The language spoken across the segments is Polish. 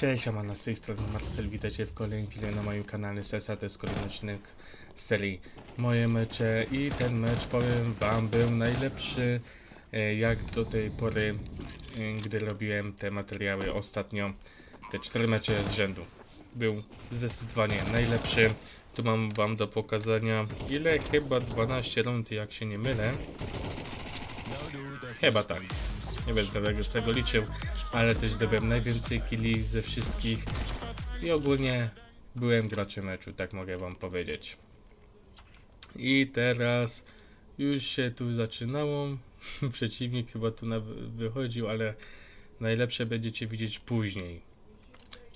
Cześć, Amana z tej strony Marcel, witajcie w kolejnym filmie na moim kanale Sesa, to jest kolejny odcinek z serii Moje mecze i ten mecz powiem wam był najlepszy e, jak do tej pory, e, gdy robiłem te materiały ostatnio, te cztery mecze z rzędu. Był zdecydowanie najlepszy. Tu mam wam do pokazania ile? Chyba 12 rund, jak się nie mylę. Chyba tak. Nie będę tego, tego liczył, ale też zdobyłem najwięcej killi ze wszystkich i ogólnie byłem graczem meczu, tak mogę wam powiedzieć. I teraz już się tu zaczynało. Przeciwnik chyba tu wychodził, ale najlepsze będziecie widzieć później.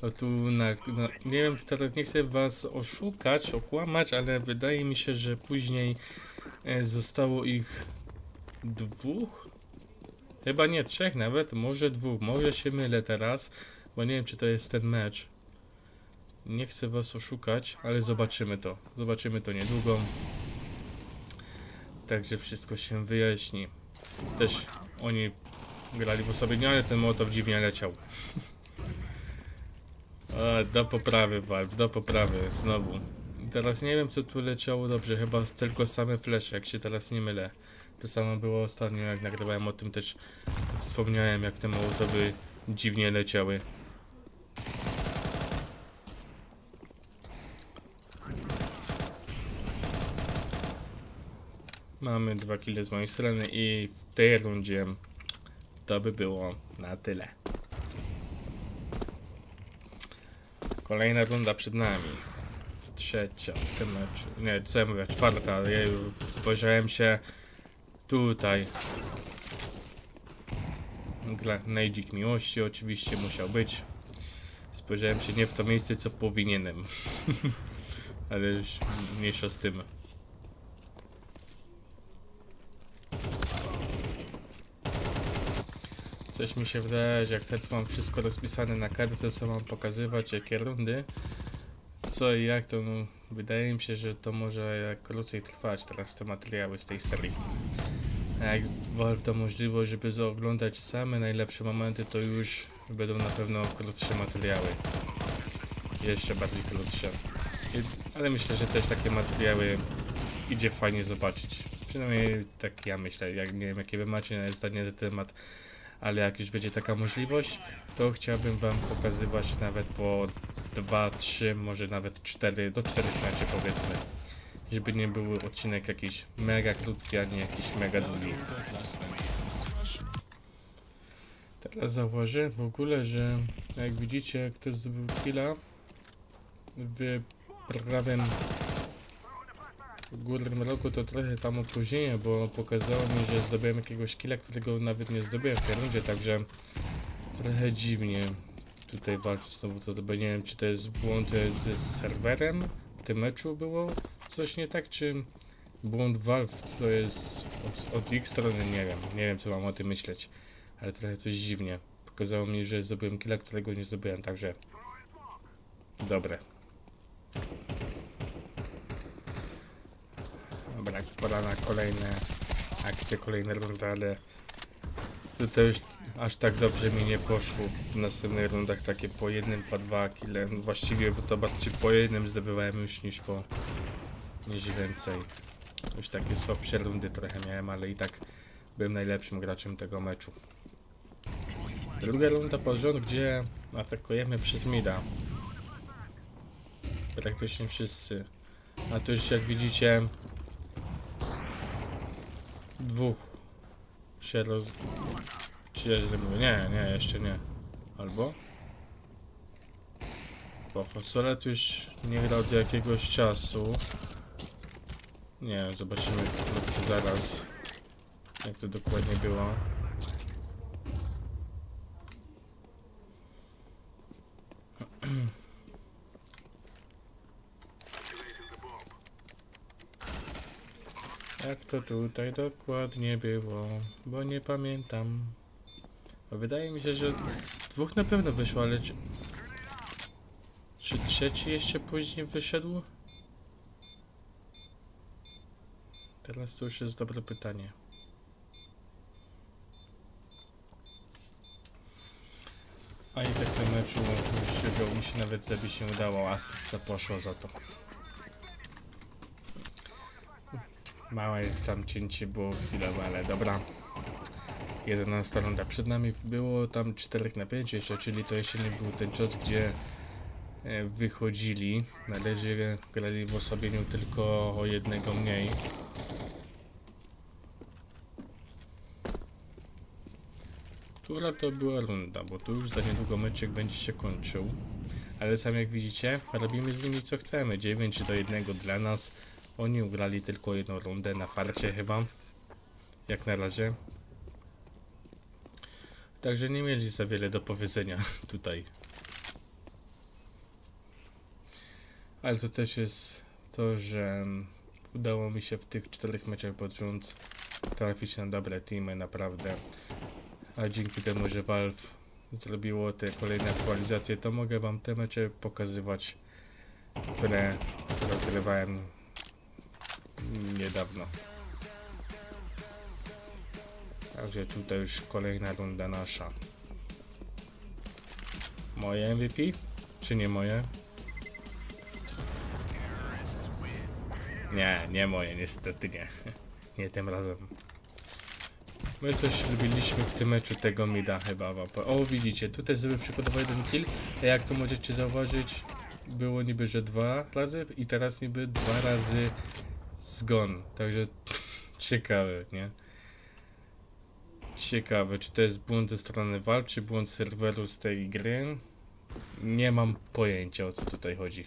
No tu na, na, nie wiem, teraz nie chcę was oszukać, okłamać, ale wydaje mi się, że później e, zostało ich dwóch Chyba nie trzech nawet, może dwóch. Może się mylę teraz, bo nie wiem czy to jest ten mecz. Nie chcę was oszukać, ale zobaczymy to. Zobaczymy to niedługo. Także wszystko się wyjaśni. Też oni grali w osobie, ale ten motow dziwnie leciał. Do poprawy Valve, do poprawy, znowu. Teraz nie wiem co tu leciało dobrze, chyba tylko same flesze, jak się teraz nie mylę. To samo było ostatnio, jak nagrywałem o tym też wspomniałem, jak te mołotowy dziwnie leciały. Mamy dwa kile z mojej strony i w tej rundzie to by było na tyle. Kolejna runda przed nami. Trzecia meczu. Nie, co ja mówię, czwarta, ja już spojrzałem się Tutaj. Nejdzik miłości oczywiście musiał być. Spojrzałem się nie w to miejsce, co powinienem. Ale już mniejsza z tym. Coś mi się wydaje, że jak teraz mam wszystko rozpisane na kartce, co mam pokazywać, jakie rundy, co i jak, to no, wydaje mi się, że to może jak krócej trwać teraz te materiały z tej serii. A jak Valve da możliwość, żeby oglądać same najlepsze momenty, to już będą na pewno krótsze materiały. Jeszcze bardziej krótsze. Ale myślę, że też takie materiały idzie fajnie zobaczyć. Przynajmniej tak ja myślę. Jak nie wiem jakie wy macie zdanie na ten temat, ale jak już będzie taka możliwość, to chciałbym wam pokazywać nawet po 2, 3, może nawet 4, do 4 meczy powiedzmy żeby nie był odcinek jakiś mega krótki, a nie jakiś mega długi. Teraz zauważyłem w ogóle, że jak widzicie, ktoś zdobył killa w prawym górnym roku to trochę tam opóźnienie, bo pokazało mi, że zdobyłem jakiegoś killa, którego nawet nie zdobyłem w tej także trochę dziwnie tutaj walczyć znowu to, bo nie wiem czy to jest błąd ze serwerem w tym meczu było, coś nie tak, czy błąd Valve to jest od, od ich strony, nie wiem, nie wiem co mam o tym myśleć, ale trochę coś dziwnie. Pokazało mi, że zdobyłem killa, którego nie zdobyłem, także dobre. Dobra, pora na kolejne akcje, kolejne rundy, ale to już aż tak dobrze mi nie poszło w następnych rundach takie po jednym, po dwa kile. Właściwie to bardziej po jednym zdobywałem już niż po niż więcej. Już takie słabsze rundy trochę miałem, ale i tak byłem najlepszym graczem tego meczu. Druga runda pod rząd, gdzie atakujemy przez mida. Praktycznie wszyscy. A tu już jak widzicie dwóch się roz... Źle mówię? Nie, nie, jeszcze nie. Albo? Bo Hosolet już nie gra od jakiegoś czasu. Nie, zobaczymy zaraz, jak to dokładnie było. Jak to tutaj dokładnie było, bo nie pamiętam. Wydaje mi się, że dwóch na pewno wyszło, ale czy, czy trzeci jeszcze później wyszedł? Teraz to już jest dobre pytanie. A i tak w tym meczu już mi się nawet żeby się udało, asysta poszło za to. Małe tam cięcie było chwilowe, ale dobra. 11 runda przed nami było tam 4 na 5 jeszcze, czyli to jeszcze nie był ten czas, gdzie e, wychodzili. Na razie grali w osobieniu tylko o jednego mniej. Która to była runda, bo tu już za niedługo meczek będzie się kończył. Ale sam jak widzicie, robimy z nimi co chcemy. 9 do 1 dla nas. Oni ugrali tylko jedną rundę na farcie chyba. Jak na razie. Także nie mieli za wiele do powiedzenia tutaj. Ale to też jest to, że udało mi się w tych czterech meczach pod rząd trafić na dobre teamy, naprawdę. A dzięki temu, że Valve zrobiło te kolejne aktualizacje, to mogę wam te mecze pokazywać, które rozgrywałem niedawno. Także tutaj już kolejna runda nasza. Moje MVP? Czy nie moje? Nie, nie moje, niestety nie. Nie tym razem. My coś lubiliśmy w tym meczu tego mida chyba O, widzicie, tutaj sobie przykładowo jeden kill, a jak to możecie zauważyć, było niby, że dwa razy i teraz niby dwa razy zgon. Także ciekawe, nie? Ciekawe, czy to jest błąd ze strony Valve, czy błąd serweru z tej gry? Nie mam pojęcia o co tutaj chodzi.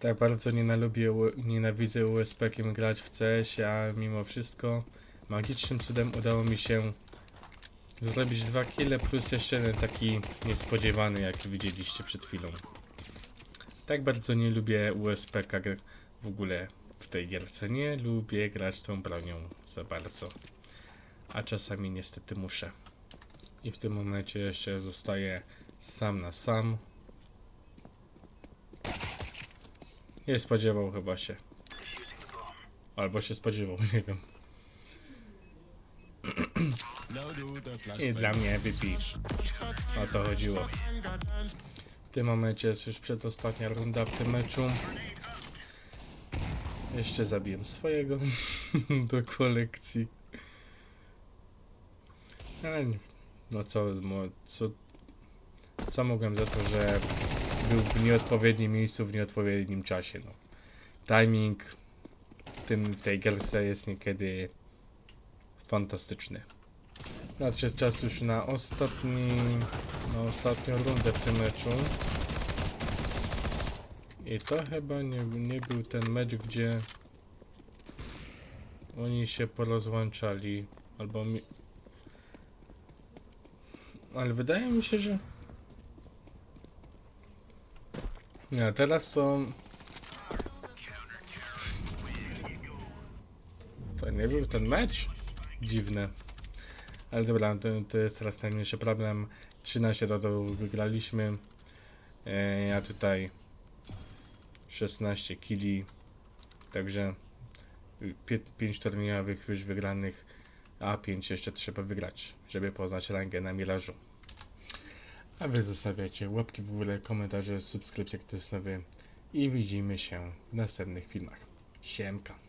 Tak bardzo nie lubię, nienawidzę USP-kiem grać w CS, a mimo wszystko magicznym cudem udało mi się zrobić dwa kile plus jeszcze jeden taki niespodziewany jak widzieliście przed chwilą. Tak bardzo nie lubię USP-ka w ogóle w tej gierce. Nie lubię grać tą bronią za bardzo. A czasami niestety muszę. I w tym momencie jeszcze zostaję sam na sam. Nie spodziewał chyba się. Albo się spodziewał, nie wiem. I dla mnie MVP. O to chodziło. W tym momencie jest już przedostatnia runda w tym meczu. Jeszcze zabiłem swojego do kolekcji. Nie- no co, co, co mogłem za to, że był w nieodpowiednim miejscu w nieodpowiednim czasie. No. Timing w, tym, w tej gierce jest niekiedy fantastyczny. Nadszedł czas już na ostatni, na ostatnią rundę w tym meczu. I to chyba nie, nie był ten mecz, gdzie oni się porozłączali, albo mi... Ale wydaje mi się, że... Nie, teraz to... To nie był ten mecz? Dziwne. Ale dobra, to, to jest teraz najmniejszy problem. 13 do to wygraliśmy. E, ja tutaj 16 kili. Także 5 turniejowych już wygranych, a 5 jeszcze trzeba wygrać, żeby poznać rangę na mirażu. A wy zostawiacie łapki w górę, komentarze, subskrypcje, kto jest nowy i widzimy się w następnych filmach. Siemka.